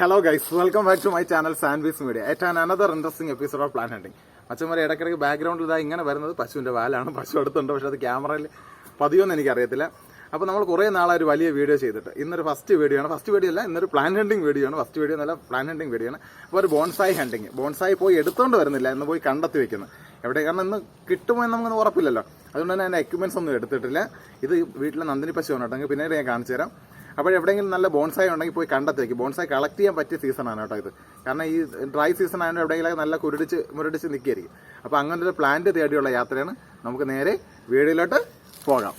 Hello guys welcome back to my channel sandwich media ഏറ്റവും another interesting episode of plant hunting അച്ഛന്മാരെ ഇടയ്ക്കിടയ്ക്ക് ബാക്ക്ഗ്രൗണ്ടിൽ ഇതാ ഇങ്ങനെ വരുന്നത്. പശുവിന്റെ വാലാണ്. പശു അടുത്തുണ്ട് പക്ഷെ അത് ക്യാമറയിൽ പതിയൊന്നും എനിക്കറിയത്തില്ല. അപ്പോൾ നമ്മൾ കുറേ നാളായി ഒരു വലിയ വീഡിയോ ചെയ്തിട്ട്. ഇന്നൊരു ഫസ്റ്റ് വീഡിയോ ആണ്. ഫസ്റ്റ് വീഡിയോ അല്ല ഇന്നൊരു പ്ലാൻ ഹണ്ടിങ് വീഡിയോ ആണ്. ഫസ്റ്റ് വീഡിയോ എന്നല്ല പ്ലാൻ ഹണ്ടിങ് വീഡിയോ ആണ്. അപ്പോൾ ഒരു ബോൺസായി ഹണ്ടിങ് ബോൺസായി പോയി എടുത്തുകൊണ്ട് വരുന്നില്ല എന്ന് പോയി കണ്ടെത്തി വെക്കുന്നത് എവിടെ? കാരണം ഇന്ന് കിട്ടുമോ എന്ന് നമുക്കൊന്നും ഉറപ്പില്ലല്ലോ. അതുകൊണ്ട് തന്നെ അതിന്റെ എക്യുപ്മെന്റ്സ് ഒന്നും എടുത്തിട്ടില്ല. ഇത് വീട്ടിലെ നന്ദിനി പശു ഉണ്ടെങ്കിൽ പിന്നീട് ഞാൻ കാണിച്ചു തരാം. അപ്പോൾ എവിടെയെങ്കിലും നല്ല ബോൺസായി ഉണ്ടെങ്കിൽ പോയി കണ്ടത്തേക്ക് ബോൺസായി കളക്ട് ചെയ്യാൻ പറ്റിയ സീസണാണ് കേട്ടോ ഇത്. കാരണം ഈ ഡ്രൈ സീസൺ ആയതുകൊണ്ട് എവിടെയെങ്കിലും നല്ല കുരുടിച്ച് മുരടിച്ച് നിൽക്കുകയായിരിക്കും. അപ്പോൾ അങ്ങനെ ഒരു പ്ലാന്റ് തേടിയുള്ള യാത്രയാണ്. നമുക്ക് നേരെ വീടിലോട്ട് പോകാം.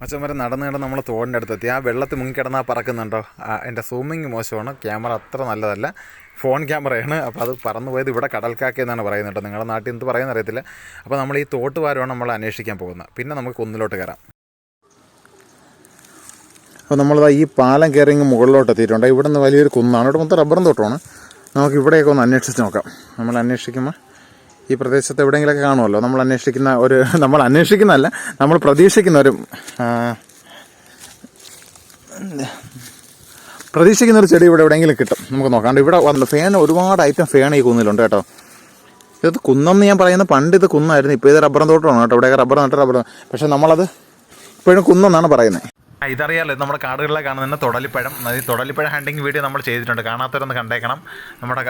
മച്ചന്മാരെ നടന്ന് നടന്ന് നമ്മൾ തോടിന്റെ അടുത്തെത്തി ആ വെള്ളത്തിൽ മുങ്ങിക്കിടന്നാൽ പറക്കുന്നുണ്ടോ? എന്റെ സൂമിങ് മോശമാണ്. ക്യാമറ അത്ര നല്ലതല്ല. ഫോൺ ക്യാമറയാണ്. അപ്പോൾ അത് പറന്നു പോയത് ഇവിടെ കടൽക്കാക്ക എന്നാണ് പറയുന്നത് നിങ്ങളുടെ നാട്ടിൽ എന്ത് പറയുന്ന അറിയത്തില്ല. അപ്പോൾ നമ്മൾ ഈ തോട്ട് വാരമാണ് നമ്മൾ അന്വേഷിക്കാൻ പോകുന്നത്. പിന്നെ നമുക്ക് കുന്നിലോട്ട് കയറാം. അപ്പോൾ നമ്മളിതാ ഈ പാലം കയറി ഇങ്ങ് മുകളിലോട്ട് എത്തിയിട്ടുണ്ട്. ഇവിടെ നിന്ന് വലിയൊരു കുന്നാണ്. ഇവിടെ മൊത്തം റബ്ബറും തോട്ടമാണ്. നമുക്ക് ഇവിടെയൊക്കെ ഒന്ന് അന്വേഷിച്ച് നോക്കാം. നമ്മൾ അന്വേഷിക്കുമ്പോൾ ഈ പ്രദേശത്ത് എവിടെയെങ്കിലുമൊക്കെ കാണുമല്ലോ. നമ്മൾ അന്വേഷിക്കുന്ന ഒരു നമ്മൾ അന്വേഷിക്കുന്നതല്ല നമ്മൾ പ്രതീക്ഷിക്കുന്ന ഒരു പ്രതീക്ഷിക്കുന്ന ഒരു ചെടി ഇവിടെ എവിടെയെങ്കിലും കിട്ടും. നമുക്ക് നോക്കാം. ഇവിടെ വന്നു ഫേൻ ഒരുപാട് ഐറ്റം ഫേൺ ഈ കുന്നിലുണ്ട് കേട്ടോ. ഇത് കുന്നെന്ന് ഞാൻ പറയുന്നത് പണ്ട് ഇത് കുന്നായിരുന്നു. ഇപ്പോൾ ഇത് റബ്ബറും തോട്ടമാണ് കേട്ടോ. ഇവിടെയൊക്കെ റബ്ബർ നട്ട് റബ്ബർ പക്ഷേ നമ്മളത് ഇപ്പോഴും കുന്നെന്നാണ് പറയുന്നത്. ഇതറിയാലോ ഇത് നമ്മുടെ കാടുകളിലെ കാണുന്ന തൊടലിപ്പഴം. ഈ തൊടലിപ്പഴം ഹണ്ടിങ് വീഡിയോ നമ്മൾ ചെയ്തിട്ടുണ്ട്. കാണാത്തവരൊന്ന് കണ്ടേക്കണം. നമ്മുടെ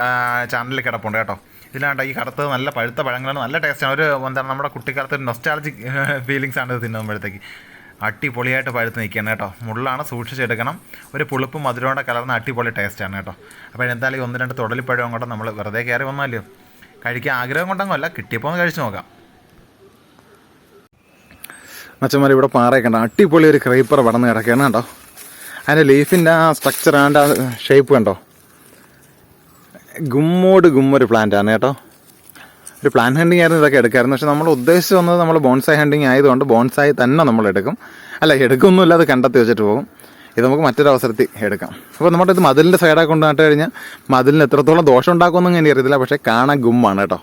ചാനലിൽ കിടപ്പുണ്ട് കേട്ടോ. ഇതിലാണ്ട് ഈ കറുത്തത് നല്ല പഴുത്ത പഴങ്ങളാണ്. നല്ല ടേസ്റ്റാണ് ഒരു എന്താണ് നമ്മുടെ കുട്ടിക്കാലത്ത് ഒരു നൊസ്റ്റാളജിക് ഫീലിങ്സ് ആണ് ഇത് തിന്നുമ്പോഴത്തേക്ക്. അടിപൊളിയായിട്ട് പഴുത്ത് നിൽക്കുകയാണ് കേട്ടോ. മുള്ളാണ് സൂക്ഷിച്ചെടുക്കണം ഒരു പുളിപ്പും മധുരമോടെ കലർന്ന അടിപൊളി ടേസ്റ്റാണ് കേട്ടോ. അപ്പോൾ എന്തായാലും ഒന്ന് രണ്ട് തൊടലിപ്പഴം അങ്ങോട്ട് നമ്മൾ വെറുതെ കയറി വന്നാലോ? കഴിക്കാൻ ആഗ്രഹം കൊണ്ടങ്ങല്ല കിട്ടിയപ്പോൾ ഒന്ന് കഴിച്ച് നോക്കാം. മച്ചന്മാർ ഇവിടെ പാറയൊക്കെ അടിപൊളി ഒരു ക്രീപ്പർ പടന്ന് കിടക്കുകയാണ് കണ്ടോ? അതിന്റെ ലീഫിന്റെ ആ സ്ട്രക്ചർ ആന്റെ ആ ഷേപ്പ് കണ്ടോ? ഗുമ്മോട് ഗുമ്മൊരു പ്ലാന്റ് ആണ് കേട്ടോ. ഒരു പ്ലാൻ ഹണ്ടിങ് ആയിരുന്നു ഇതൊക്കെ എടുക്കായിരുന്നു. പക്ഷെ നമ്മൾ ഉദ്ദേശിച്ച് വന്നത് നമ്മൾ ബോൺസായി ഹണ്ടിങ് ആയതുകൊണ്ട് ബോൺസായി തന്നെ നമ്മൾ എടുക്കും. അല്ല എടുക്കൊന്നുമില്ല അത് കണ്ടെത്തി വെച്ചിട്ട് പോകും. ഇത് നമുക്ക് മറ്റൊരു അവസരത്തിൽ എടുക്കാം. അപ്പോൾ നമ്മുടെ ഇത് മതിലിന്റെ സൈഡാക്കി കൊണ്ടു നട്ട് കഴിഞ്ഞാൽ മതിലിന് എത്രത്തോളം ദോഷം ഉണ്ടാക്കുമെന്നും എനിക്ക് അറിയത്തില്ല. പക്ഷേ കാണാൻ ഗുമ്മാണ് കേട്ടോ.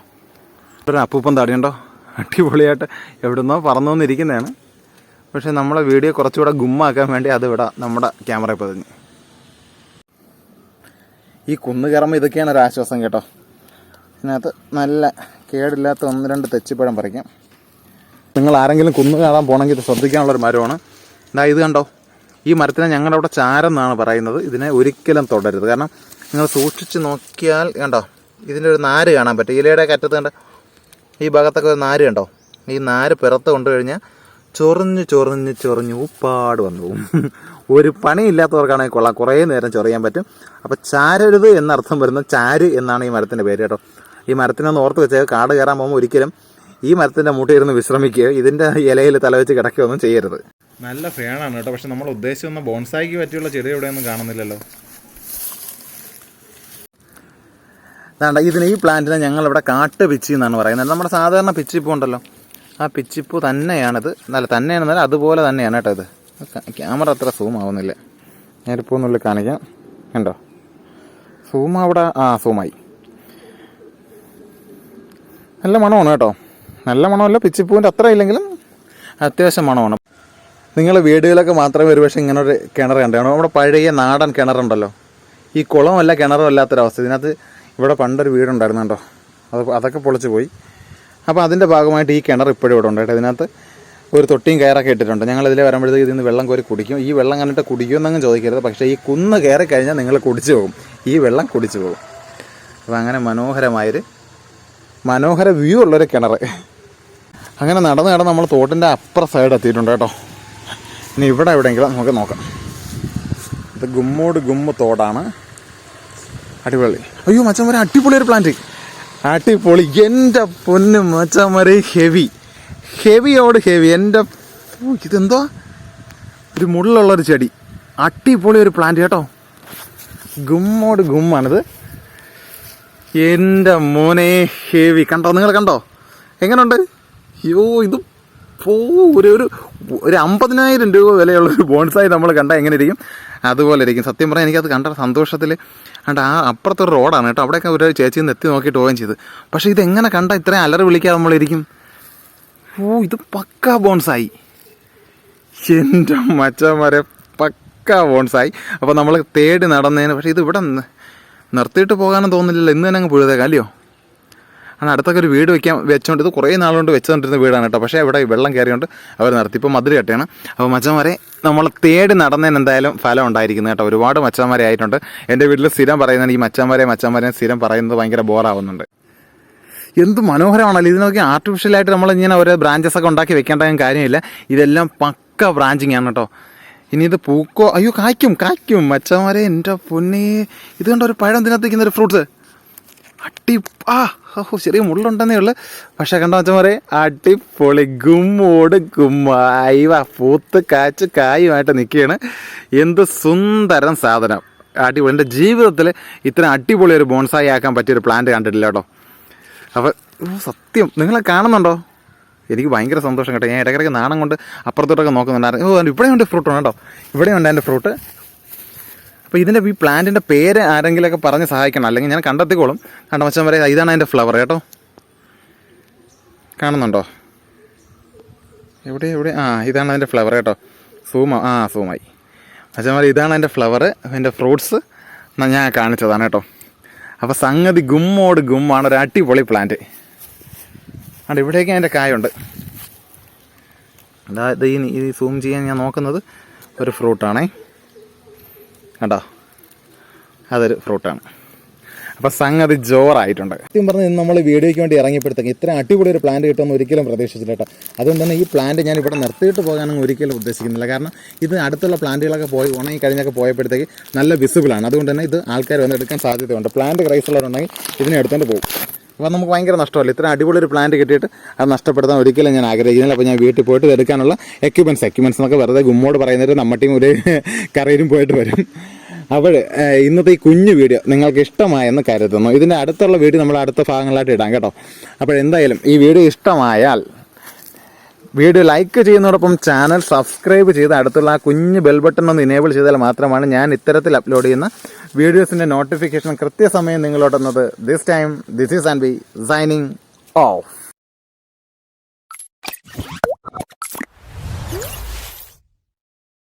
ഒരു അപ്പൂപ്പം താടിയുണ്ടോ? അടിപൊളിയായിട്ട് എവിടുന്നോ പറന്നു വന്നിരിക്കുന്നതാണ് പക്ഷേ നമ്മളെ വീഡിയോ കുറച്ചുകൂടെ ഗുമ്മാക്കാൻ വേണ്ടി അത് ഇവിടെ നമ്മുടെ ക്യാമറ പതിഞ്ഞു. ഈ കുന്ന് കയറുമ്പോൾ ഇതൊക്കെയാണ് ഒരു ആശ്വാസം കേട്ടോ. ഇതിനകത്ത് നല്ല കേടില്ലാത്ത ഒന്ന് രണ്ട് തെച്ചിപ്പഴം പറിക്കാം. നിങ്ങൾ ആരെങ്കിലും കുന്നു കാണാൻ പോകണമെങ്കിൽ ഇത് ശ്രദ്ധിക്കാനുള്ളൊരു മരമാണ്. എന്താ ഇത് കണ്ടോ? ഈ മരത്തിനെ ഞങ്ങളുടെ അവിടെ ചാരം എന്നാണ് പറയുന്നത്. ഇതിനെ ഒരിക്കലും തൊടരുത്. കാരണം നിങ്ങൾ സൂക്ഷിച്ച് നോക്കിയാൽ കണ്ടോ ഇതിന്റെ ഒരു നാര് കാണാൻ പറ്റും. ഇലയുടെ കറ്റത്ത് കണ്ട ഈ ഭാഗത്തൊക്കെ ഒരു നാര് കണ്ടോ? ഈ നാര് പിറത്ത് കൊണ്ടു കഴിഞ്ഞാൽ ചൊറിഞ്ഞ് ചൊറിഞ്ഞ് ചൊറിഞ്ഞ് ഉപ്പാട് വന്നു. പോകും ഒരു പണിയില്ലാത്തവർക്കാണെങ്കിൽ കൊള്ളാം. കുറേ നേരം ചൊറിയാൻ പറ്റും. അപ്പോൾ ചാരരുത് എന്നർത്ഥം വരുന്ന ചാര് എന്നാണ് ഈ മരത്തിന്റെ പേര് കേട്ടോ. ഈ മരത്തിനൊന്ന് ഓർത്ത് വെച്ചാൽ കാട് കയറാൻ പോകുമ്പോൾ ഒരിക്കലും ഈ മരത്തിന്റെ മൂട്ടയിരുന്ന് വിശ്രമിക്കുക ഇതിന്റെ ഇലയിൽ തലവെച്ച് കിടക്കുകയൊന്നും ചെയ്യരുത്. നല്ല ഫേണാണ് കേട്ടോ. പക്ഷെ നമ്മൾ ഉദ്ദേശിക്കുന്ന ബോൺസായിക്ക് പറ്റിയുള്ള ചെടി എവിടെയൊന്നും കാണുന്നില്ലല്ലോ. അതാണ്ട ഇതിന് ഈ പ്ലാന്റിനെ ഞങ്ങളിവിടെ കാട്ട് പിച്ചി എന്നാണ് പറയുന്നത്. നമ്മുടെ സാധാരണ ഉണ്ടല്ലോ ആ പിച്ചിപ്പൂ തന്നെയാണിത്. നല്ല തന്നെയാണെന്നല്ല അതുപോലെ തന്നെയാണ് കേട്ടോ ഇത്. ക്യാമറ അത്ര സൂം ആവുന്നില്ല. ഞാനിപ്പോൾ ഒന്നുള്ളിൽ കാണിക്കാം. കണ്ടോ? സൂം അവിടെ ആ സൂമായി. നല്ല മണമാണ് കേട്ടോ. നല്ല മണമല്ല പിച്ചിപ്പൂവിന്റെ അത്ര ഇല്ലെങ്കിലും അത്യാവശ്യം മണമാണ്. നിങ്ങൾ വീടുകളൊക്കെ മാത്രമേ ഒരുപക്ഷെ ഇങ്ങനെ ഒരു കിണർ കണ്ടാണ്? നമ്മുടെ പഴയ നാടൻ കിണറുണ്ടല്ലോ. ഈ കുളമല്ല കിണറും അല്ലാത്തൊരവസ്ഥ. ഇതിനകത്ത് ഇവിടെ പണ്ടൊരു വീടുണ്ടായിരുന്നു കേട്ടോ അത് അതൊക്കെ പൊളിച്ചു പോയി. അപ്പോൾ അതിന്റെ ഭാഗമായിട്ട് ഈ കിണർ ഇപ്പോഴും ഇവിടെ ഉണ്ട് കേട്ടോ. ഇതിനകത്ത് ഒരു തൊട്ടിയും കയറൊക്കെ ഇട്ടിട്ടുണ്ട്. ഞങ്ങൾ ഇതിൽ വരുമ്പോഴത്തേക്ക് ഇതിൽ നിന്ന് വെള്ളം കോരി കുടിക്കും. ഈ വെള്ളം കണ്ടിട്ട് കുടിക്കുമെന്നങ്ങ് ചോദിക്കരുത്. പക്ഷേ ഈ കുന്ന് കയറി കഴിഞ്ഞാൽ നിങ്ങൾ കുടിച്ചു പോകും. ഈ വെള്ളം കുടിച്ചു പോകും. അപ്പോൾ അങ്ങനെ മനോഹരമായൊരു മനോഹര വ്യൂ ഉള്ളൊരു കിണർ അങ്ങനെ നടന്ന് നടന്ന് നമ്മൾ തോട്ടിന്റെ അപ്പുറ സൈഡ് എത്തിയിട്ടുണ്ട് കേട്ടോ. ഇനി ഇവിടെ എവിടെയെങ്കിലും നമുക്ക് നോക്കാം. ഇത് ഗുമ്മോട് ഗുമ്മ തോടാണ്. അടിപൊളി. അയ്യോ മച്ചന്മാരെ അടിപൊളി ഒരു പ്ലാന്റ് അടിപൊളി. എന്റെ പൊന്ന് മച്ചമറി ഹെവി ഹെവിയോട് ഹെവി എന്റെ ഇതെന്തോ ഒരു മുള്ളുള്ളൊരു ചെടി. അടിപൊളി ഒരു പ്ലാന്റ് കേട്ടോ. ഗുമ്മോട് ഗുമ്മാണിത്. എന്റെ മോനെ ഹെവി കണ്ടോ? നിങ്ങൾ കണ്ടോ? എങ്ങനെയുണ്ട് അയ്യോ ഇത് പോ ഒരു ഒരു ഒരു അമ്പതിനായിരം രൂപ വിലയുള്ള ഒരു ബോൺസായി നമ്മൾ കണ്ടാൽ എങ്ങനെ ഇരിക്കും അതുപോലെ ഇരിക്കും സത്യം പറഞ്ഞാൽ എനിക്കത് കണ്ട സന്തോഷത്തിൽ അണ്ട് ആ അപ്പുറത്തൊരു റോഡാണ് കേട്ടോ. അവിടെയൊക്കെ ഒരു ചേച്ചി നിന്ന് എത്തി നോക്കിയിട്ട് പോവുകയും ചെയ്ത്. പക്ഷേ ഇതെങ്ങനെ കണ്ട ഇത്രയും അലറി വിളിക്കാതെ നമ്മളിരിക്കും? ഓ ഇത് പക്ക ബോൺസായി. എന്റെ മച്ചന്മാരെ പക്ക ബോൺസായി. അപ്പോൾ നമ്മൾ തേടി നടന്നതിന് പക്ഷേ ഇത് ഇവിടെ നിർത്തിയിട്ട് പോകാനും തോന്നുന്നില്ലല്ലോ. ഇന്ന് തന്നെ അങ്ങ് പുഴുതേക്കാം അല്ലയോ? ആണ് അടുത്തൊക്കെ ഒരു വീട് വെക്കാൻ വെച്ചോണ്ട് ഇത് കുറേ നാളുകൊണ്ട് വെച്ചുകൊണ്ടിരുന്ന വീടാണ് കേട്ടോ. പക്ഷേ ഇവിടെ വെള്ളം കയറിയോണ്ട് അവർ നിർത്തി. ഇപ്പോൾ മധുര കെട്ടിയാണ്. അപ്പോൾ മച്ചന്മാരെ നമ്മൾ തേടി നടന്നതിന് എന്തായാലും ഫലം ഉണ്ടായിരിക്കുന്നത് കേട്ടോ. ഒരുപാട് മച്ചന്മാരെ ആയിട്ടുണ്ട്. എന്റെ വീട്ടിൽ സ്ഥിരം പറയുന്നത് ഈ മച്ചന്മാരെ മച്ചന്മാരെ സ്ഥിരം പറയുന്നത് ഭയങ്കര ബോറാവുന്നുണ്ട് എന്ത് മനോഹരമാണല്ലോ. ഇതിനൊക്കെ ആർട്ടിഫിഷ്യലായിട്ട് നമ്മൾ ഇങ്ങനെ ഓരോ ബ്രാഞ്ചസ് ഒക്കെ ഉണ്ടാക്കി വെക്കേണ്ട കാര്യമില്ല. ഇതെല്ലാം പക്ക ബ്രാഞ്ചിങ് ആണ് കേട്ടോ. ഇനി ഇത് പൂക്കോ? അയ്യോ കായ്ക്കും കായ്ക്കും. മച്ചന്മാരെ എന്റെ പൊന്നേ. ഇത് കണ്ട ഒരു പഴം ഇതിനകത്തേക്കുന്ന ഒരു ഫ്രൂട്ട്സ് അട്ടി ആ ഓ ചെറിയ മുള്ളുണ്ടെന്നേ ഉള്ളു. പക്ഷെ കണ്ടോ അച്ഛൻ പറയും അടിപൊളി ഗുമ്മോട് ഗുമ്മായി. വാ പൂത്ത് കാച്ച് കായുമായിട്ട് നിൽക്കുകയാണ്. എന്ത് സുന്ദരം സാധനം. അടിപൊളി. എന്റെ ജീവിതത്തിൽ ഇത്ര അടിപൊളി ഒരു ബോൺസായി ആക്കാൻ പറ്റിയൊരു പ്ലാന്റ് കണ്ടിട്ടില്ല കേട്ടോ. അപ്പോൾ സത്യം. നിങ്ങളെ കാണുന്നുണ്ടോ? എനിക്ക് ഭയങ്കര സന്തോഷം കേട്ടോ. ഞാൻ ഇടയ്ക്കിടയ്ക്ക് നാണം കൊണ്ട് അപ്പുറത്തോട്ടൊക്കെ നോക്കുന്നുണ്ടായിരുന്നു. ഓ ഇവിടെ ഉണ്ട് ഫ്രൂട്ട് കേട്ടോ. ഇവിടെയുണ്ട് എന്റെ ഫ്രൂട്ട് അപ്പോൾ ഇതിന്റെ ഈ പ്ലാന്റിന്റെ പേര് ആരെങ്കിലുമൊക്കെ പറഞ്ഞ് സഹായിക്കണം. അല്ലെങ്കിൽ ഞാൻ കണ്ടെത്തിക്കോളും. കണ്ട മച്ചാൻ വരെ ഇതാണ് അതിന്റെ ഫ്ലവർ കേട്ടോ. കാണുന്നുണ്ടോ? എവിടെ എവിടെ? ആ ഇതാണ് അതിന്റെ ഫ്ലവർ കേട്ടോ. സൂമ ആ സൂമായി. മച്ചന്മാരെ ഇതാണ് അതിന്റെ ഫ്ലവർ അതിന്റെ ഫ്രൂട്ട്സ് ഞാൻ കാണിച്ചതാണ് കേട്ടോ. അപ്പോൾ സംഗതി ഗുമ്മോട് ഗുമ്മാണ് ഒരു അടിപൊളി പ്ലാന്റ് അവിടെ ഇവിടേക്ക് അതിന്റെ കായുണ്ട്. അതായത് ഈ സൂം ചെയ്യാൻ ഞാൻ നോക്കുന്നത് ഒരു ഫ്രൂട്ടാണേ കണ്ടോ? അതൊരു ഫ്രൂട്ടാണ്. അപ്പോൾ സംഗതി ജോറായിട്ടുണ്ട്. സത്യം പറഞ്ഞാൽ ഇന്ന് നമ്മൾ വീഡിയോയ്ക്ക് വേണ്ടി ഇറങ്ങിയപ്പോഴത്തേക്ക് ഇത്ര അടിപൊളി ഒരു പ്ലാന്റ് കിട്ടുമെന്ന് ഒരിക്കലും പ്രതീക്ഷിച്ചില്ല കേട്ടോ. അതുകൊണ്ട് തന്നെ ഈ പ്ലാന്റ് ഞാൻ ഇവിടെ നിർത്തിയിട്ട് പോകാനൊന്നും ഒരിക്കലും ഉദ്ദേശിക്കുന്നില്ല. കാരണം ഇത് അടുത്തുള്ള പ്ലാന്റുകളൊക്കെ പോയി ഉണങ്ങി കഴിഞ്ഞൊക്കെ പോയപ്പോഴത്തേക്ക് നല്ല വിസിബിളാണ് അതുകൊണ്ട് തന്നെ ഇത് ആൾക്കാർ വന്ന് എടുക്കാൻ സാധ്യതയുണ്ട്. പ്ലാന്റ് ക്രൈസുള്ളവരുണ്ടെങ്കിൽ ഇതിനെ എടുത്തുകൊണ്ട് പോകും. അപ്പോൾ നമുക്ക് ഭയങ്കര നഷ്ടമല്ല? ഇത്ര അടിപൊളി ഒരു പ്ലാന്റ് കിട്ടിയിട്ട് അത് നഷ്ടപ്പെടുത്താൻ ഒരിക്കലും ഞാൻ ആഗ്രഹിക്കുന്നില്ല. അപ്പോൾ ഞാൻ വീട്ടിൽ പോയിട്ട് എടുക്കാനുള്ള എക്യുപ്മെന്റ്സ് എക്യുപ്മെന്റ്സ് എന്നൊക്കെ വെറുതെ ഗുമ്മോട് പറയുന്നത് നമ്മട്ടിയും ഒരു കറിയിലും പോയിട്ട് വരും. അപ്പോൾ ഇന്നത്തെ ഈ കുഞ്ഞു വീഡിയോ നിങ്ങൾക്ക് ഇഷ്ടമായെന്ന് കരുതുന്നു. ഇതിന്റെ അടുത്തുള്ള വീഡിയോ നമ്മൾ അടുത്ത ഭാഗങ്ങളായിട്ട് ഇടാം കേട്ടോ. അപ്പോൾ എന്തായാലും ഈ വീഡിയോ ഇഷ്ടമായാൽ വീഡിയോ ലൈക്ക് ചെയ്യുന്നതോടൊപ്പം ചാനൽ സബ്സ്ക്രൈബ് ചെയ്ത് അടുത്തുള്ള ആ കുഞ്ഞ് ബെൽ ബട്ടൺ ഒന്ന് ഇനേബിൾ ചെയ്താൽ മാത്രമാണ് ഞാൻ ഇത്തരത്തിൽ അപ്ലോഡ് ചെയ്യുന്ന വീഡിയോസിന്റെ നോട്ടിഫിക്കേഷൻ കൃത്യസമയം നിങ്ങളോട്ടുന്നത് this time this is and B signing of